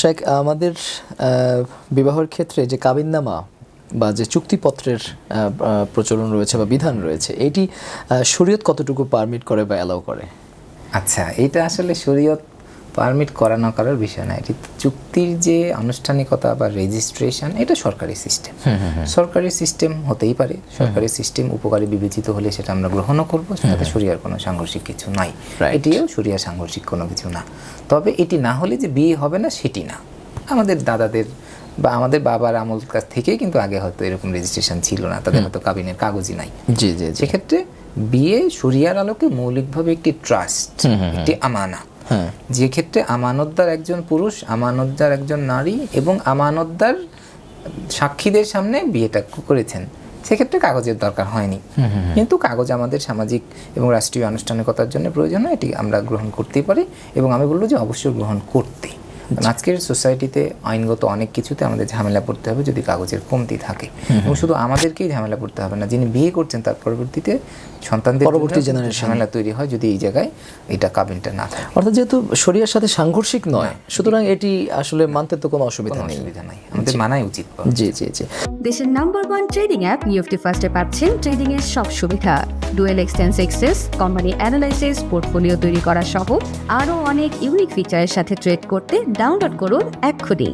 শেখ, আমাদের বিবাহের ক্ষেত্রে যে কাবিননামা বা যে চুক্তিপত্রের প্রচলন রয়েছে বা বিধান রয়েছে, এটি শরীয়ত কতটুকু পারমিট করে বা অ্যালাউ করে? আচ্ছা এটা আসলে শরীয়ত পারমিট করা না করার বিষয় না। এটি চুক্তির যে আনুষ্ঠানিকতা বা রেজিস্ট্রেশন এটা সরকারি সিস্টেম সরকারি সিস্টেম হতেই পারে। সরকারি সিস্টেম উপকারী বিবেচিত হলে সেটা আমরা গ্রহণও করব। সেটাতে শরিয়ার কোনো সাংঘর্ষিক কিছু নাই। এটিও শরিয়া সাংঘর্ষিক কোনো কিছু না। তবে এটি না হলে যে বিয়ে হবে না সেটি না। আমাদের দাদাদের বা আমাদের বাবার আমল কাছ থেকেই কিন্তু আগে হয়তো এরকম রেজিস্ট্রেশন ছিল না। তাদের হয়তো কাবিনের কাগজই নাই। জি জি সেক্ষেত্রে বিয়ে শরিয়ার আলোকে মৌলিকভাবে একটি ট্রাস্ট একটি আমানা হ্যাঁ। যে ক্ষেত্রে আমানতদার একজন পুরুষ আমানতদার একজন নারী এবং আমানতদার সাক্ষীদের সামনে বিয়েটা করেছেন সেক্ষেত্রে কাগজের দরকার হয়নি। কিন্তু কাগজ আমাদের সামাজিক এবং রাষ্ট্রীয় আনুষ্ঠানিকতার জন্য প্রয়োজন হয় এটি আমরা গ্রহণ করতেই পারি এবং আমি বলব যে অবশ্যই গ্রহণ করতে আজকের সোসাইটিতে আইনগত অনেক কিছুতে আমাদের ঝামেলা পড়তে হবে যদি কাগজের কমতি থাকে। এবং শুধু আমাদেরকেই ঝামেলা পড়তে হবে না যিনি বিয়ে করছেন তার পরবর্তীতে সন্তানদের পরবর্তী generation। ঝামেলা তৈরি হয় যদি এই জায়গায় এটা কাবিনটা না থাকে। অর্থাৎ যেহেতু শরিয়ার সাথে সাংঘর্ষিক নয় সুতরাং এটি আসলে মানতে তো কোনো অসুবিধা নেই। অসুবিধা নাই। আমাদের মানাই উচিত জি জি জি। দেশের number one trading app UFT ফার্স্টে পাচ্ছেন ট্রেডিং এর সব সুবিধা। ডুয়েল এক্সটেন্স এক্সেস কোম্পানি অ্যানালাইসিস পোর্টফোলিও তৈরি করা সহ আরও অনেক ইউনিক ফিচারের সাথে ট্রেড করতে ডাউনলোড করুন এক্ষুনি।